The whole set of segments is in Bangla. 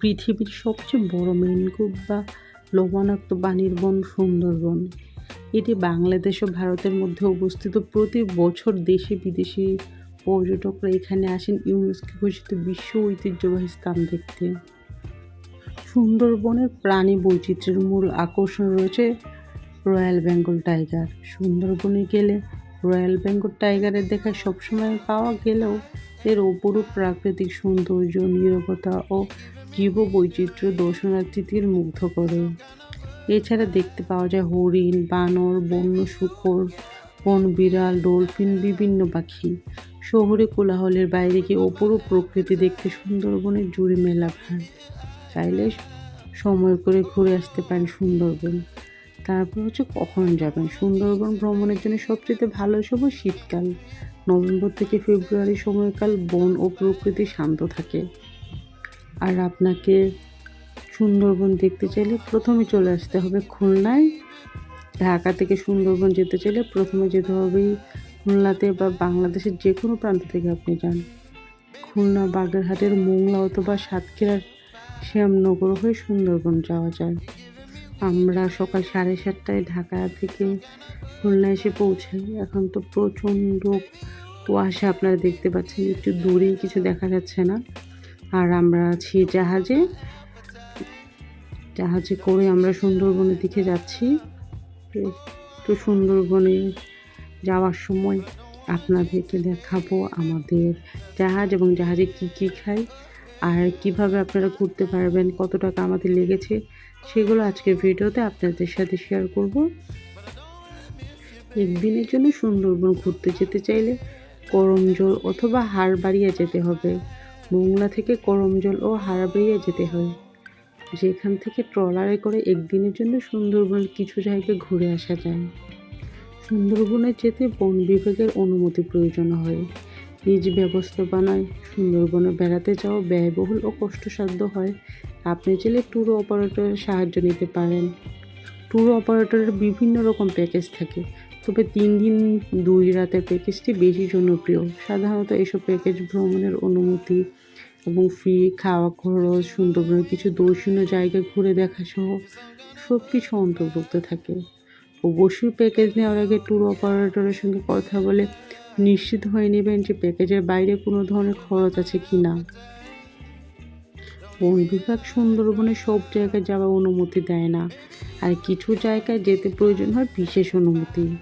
পৃথিবীর সবচেয়ে বড় মেনগ্রোভ বা লবণাক্ত পানির বন সুন্দরবন। এটি বাংলাদেশ ও ভারতের মধ্যে অবস্থিত। প্রতি বছর দেশি বিদেশি পর্যটকরা এখানে আসেন ইউনেস্কো ঘোষিত বিশ্ব ঐতিহ্যবাহী স্থান দেখতে। সুন্দরবনের প্রাণী বৈচিত্র্যের মূল আকর্ষণ রয়েছে রয়্যাল বেঙ্গল টাইগার সুন্দরবনে গেলে রয়্যাল বেঙ্গল টাইগারের দেখা সবসময় পাওয়া গেলেও এর অপরূপ প্রাকৃতিক সৌন্দর্য, নিরবতা ও জীব বৈচিত্র্য দর্শনার্থীদের মুগ্ধ করে। এছাড়া দেখতে পাওয়া যায় হরিণ, বানর, বন্য শূকর, বন বিড়াল, ডলফিন, বিভিন্ন পাখি। শহরে কোলাহলের বাইরে গিয়ে অপরূপ প্রকৃতি দেখতে সুন্দরবনের জুড়ে মেলা ভার চাইলে সময় করে ঘুরে আসতে পারেন সুন্দরবন। তারপর হচ্ছে কখন যাবেন? সুন্দরবন ভ্রমণের জন্য সবচেয়ে ভালো সময় শীতকাল। নভেম্বর থেকে ফেব্রুয়ারি সময়কাল বন ও প্রকৃতি শান্ত থাকে। আর আপনাকে সুন্দরবন দেখতে চাইলে প্রথমে চলে আসতে হবে খুলনায়। ঢাকা থেকে সুন্দরবন যেতে চাইলে প্রথমে যেতে হবে খুলনাতে বা বাংলাদেশের যে কোনো প্রান্ত থেকে আপনি যান। খুলনা বাগেরহাটের মোংলা অথবা সাতক্ষীরার শ্যামনগর হয়ে সুন্দরবন যাওয়া যায়। আমরা সকাল সাড়ে সাতটায় ঢাকা থেকে খুলনা এসে পৌঁছাই। এখন তো প্রচণ্ড কুয়াশা, আপনারা দেখতে পাচ্ছেন একটু দূরেই কিছু দেখা যাচ্ছে না। আর আমরা আছি জাহাজে। জাহাজে করে আমরা সুন্দরবনের দিকে যাচ্ছি। তো সুন্দরবনে যাওয়ার সময় আপনাদেরকে দেখাবো আমাদের জাহাজ এবং জাহাজে কী কী খাই, আর কীভাবে আপনারা ঘুরতে পারবেন, কত টাকা আমাদের লেগেছে। সেগুলো আজকের ভিডিওতে আপনাদের সাথে শেয়ার করব। একদিনের জন্য সুন্দরবন ঘুরতে যেতে চাইলে করমজল অথবা হাড়বাড়িয়া যেতে হবে। মোংলা থেকে করমজল ও হাড়বাড়িয়া যেতে হয়। যেখান থেকে ট্রলারে করে একদিনের জন্য সুন্দরবনের কিছু জায়গায় ঘুরে আসা যায়। সুন্দরবনে যেতে বন বিভাগের অনুমতি প্রয়োজন হয়। নিজ ব্যবস্থাপনায় সুন্দরবনে বেড়াতে যাওয়া ব্যয়বহুল ও কষ্টসাধ্য হয়। আপনি চাইলে ট্যুর অপারেটরের সাহায্য নিতে পারেন। ট্যুর অপারেটরের বিভিন্ন রকম প্যাকেজ থাকে। তবে তিন দিন, দুই রাতের প্যাকেজটি বেশি জনপ্রিয়। সাধারণত এসব প্যাকেজ ভ্রমণের অনুমতি এবং ফ্রি খাওয়া খরচ, সুন্দরবনের কিছু দর্শনীয় জায়গা ঘুরে দেখা সহ সব কিছু অন্তর্ভুক্ত থাকে। অবশ্যই প্যাকেজ নেওয়ার আগে ট্যুর অপারেটরের সঙ্গে কথা বলে নিশ্চিত হয়ে নেবেন যে প্যাকেজের বাইরে কোনো ধরনের খরচ আছে কি না বন বিভাগ সুন্দরবনে সব জায়গায় যাওয়ার অনুমতি দেয় না। আর কিছু জায়গায় যেতে প্রয়োজন হয় বিশেষ অনুমতি।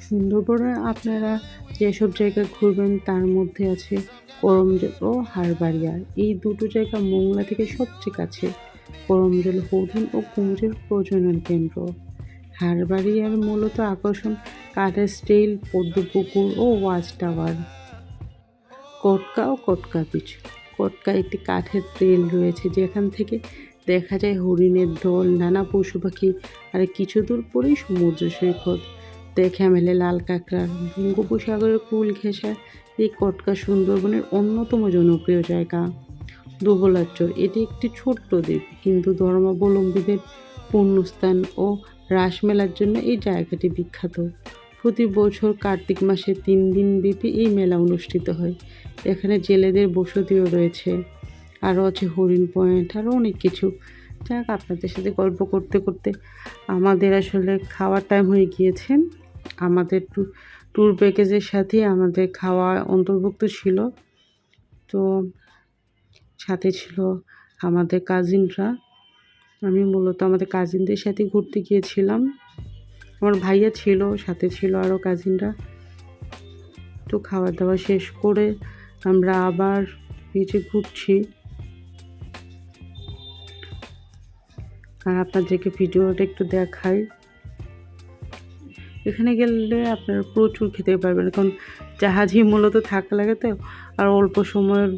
সুন্দরবনে আপনারা যেসব জায়গায় ঘুরবেন তার মধ্যে আছে করমজল ও হারবাড়িয়া। এই দুটো জায়গা মোংলা থেকে সবচেয়ে কাছে। করমজল হরিণ ও কুমড়ের প্রজনন কেন্দ্র। হারবাড়িয়ার মূলত আকর্ষণ কাঠের স্টিল, পদ্মপুকুর ও ওয়াচ টাওয়ার। কটকা ও কটকা বিচ। কটকা একটি কাঠের ট্রেল রয়েছে, যেখান থেকে দেখা যায় হরিণের দল, নানা পশু পাখি, আর কিছু দূর পরেই সমুদ্র সৈকত। দেখে মেলে লাল কাঁকড়া, বঙ্গোপসাগরের কুল ঘেঁষা, এই কটকা সুন্দরবনের অন্যতম জনপ্রিয় জায়গা। দুবলাচর এটি একটি ছোট্ট দ্বীপ। হিন্দু ধর্মাবলম্বীদের পুণ্যস্থান ও রাসমেলার জন্য এই জায়গাটি বিখ্যাত। প্রতি বছর কার্তিক মাসে তিন দিন ব্যাপী এই মেলা অনুষ্ঠিত হয়। এখানে জেলেদের বসতিও রয়েছে। আরও আছে হরিণ পয়েন্ট, আরও অনেক কিছু। যাক, আপনাদের সাথে গল্প করতে করতে আমাদের আসলে খাওয়ার টাইম হয়ে গিয়েছে। আমাদের ট্যুর প্যাকেজের সাথে আমাদের খাওয়া অন্তর্ভুক্ত ছিল। তো সাথে ছিল আমাদের কাজিনরা আমি মূলত আমাদের কাজিনদের সাথে ঘুরতে গিয়েছিলাম। আমার ভাইয়া ছিল, সাথে ছিল আরও কাজিনরা তো খাওয়া দাওয়া শেষ করে আমরা আবার নিচে ঘুরছি। আর আপনাদেরকে ভিডিওটা একটু দেখাই। এখানে গেলে আপনারা প্রচুর খেতে পারবেন, কারণ জাহাজই মূলত থাকা লাগে তো, আর অল্প সময়ের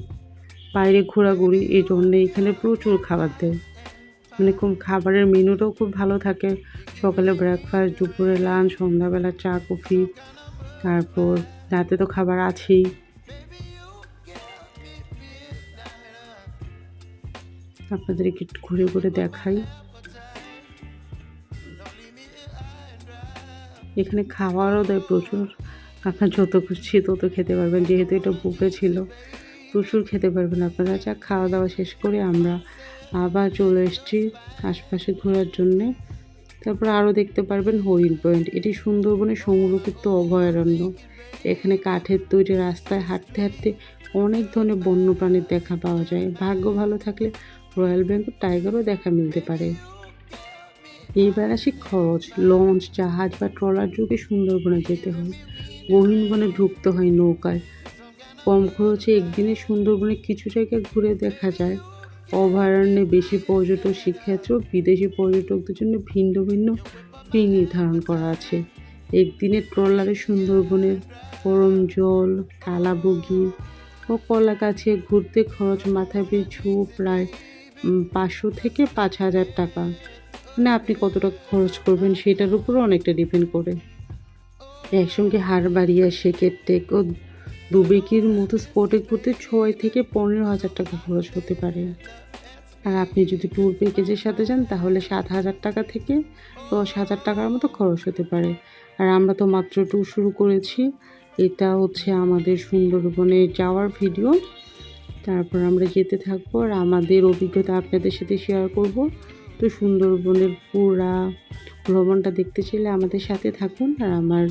বাইরে ঘোরাঘুরি, এই জন্যে এখানে প্রচুর খাবার দেয়। মানে খুব খাবারের মেনুটাও খুব ভালো থাকে। সকালে ব্রেকফাস্ট দুপুরে লাঞ্চ সন্ধ্যাবেলা চা কফি তারপর রাতে তো খাবার আছেই। আপনাদেরকে একটু ঘুরে ঘুরে দেখাই। এখানে খাওয়ারও দেয় প্রচুর। আপনার যত খুশি তত খেতে পারবেন, যেহেতু এটা বুফে ছিল, প্রচুর খেতে পারবেন আপনারা। যা খাওয়া দাওয়া শেষ করে আমরা আবার চলে এসেছি আশপাশে ঘোরার জন্যে। তারপর আরও দেখতে পারবেন হরিণ পয়েন্ট এটি সুন্দরবনের সংরক্ষিত অভয়ারণ্য। এখানে কাঠের তৈরি রাস্তায় হাঁটতে হাঁটতে অনেক ধরনের বন্যপ্রাণীর দেখা পাওয়া যায়। ভাগ্য ভালো থাকলে রয়্যাল বেঙ্গল টাইগারও দেখা মিলতে পারে। এইবার আসি খরচ। লঞ্চ জাহাজ বা ট্রলার যুগে সুন্দরবনে যেতে হয়। গহীন বনে ঢুকতে হয় নৌকায়। কম খরচে একদিনে সুন্দরবনে কিছু জায়গা ঘুরে দেখা যায়। অভয়ারণ্যে বেশি পর্যটক শিক্ষার্থী ও বিদেশি পর্যটকদের জন্য ভিন্ন ভিন্ন ফি নির্ধারণ করা আছে। একদিনের ট্রলারে সুন্দরবনের গরম জল কালাবগি ও কলা গাছে ঘুরতে খরচ মাথা পিছু প্রায় পাঁচশো থেকে পাঁচ হাজার টাকা। মানে আপনি কত টাকা খরচ করবেন সেটার উপরও অনেকটা ডিপেন্ড করে। একসঙ্গে হাড়বাড়িয়া শেকের টেক ও দুবেকির মতো স্পটে ঘুরতে ছয় থেকে পনেরো হাজার টাকা খরচ হতে পারে। আর আপনি যদি ট্যুর প্যাকেজের সাথে যান, তাহলে সাত হাজার টাকা থেকে দশ হাজার টাকার মতো খরচ হতে পারে। আর আমরা তো মাত্র ট্যুর শুরু করেছি। এটা হচ্ছে আমাদের সুন্দরবনে যাওয়ার ভিডিও তারপর আমরা যেতে থাকব আর আমাদের অভিজ্ঞতা আপনাদের সাথে শেয়ার করব। তো সুন্দরবনের পুরা ভ্রমণটা দেখতে চাইলে আমাদের সাথে থাকুন আর আমার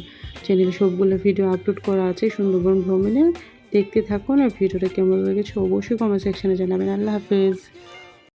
চ্যানেলে সবগুলো ভিডিও আপলোড করা আছে সুন্দরবন ভ্রমণের দেখতে থাকুন আর ভিডিওটা কেমন লেগেছে অবশ্যই কমেন্ট সেকশানে জানাবেন। আল্লাহ হাফেজ।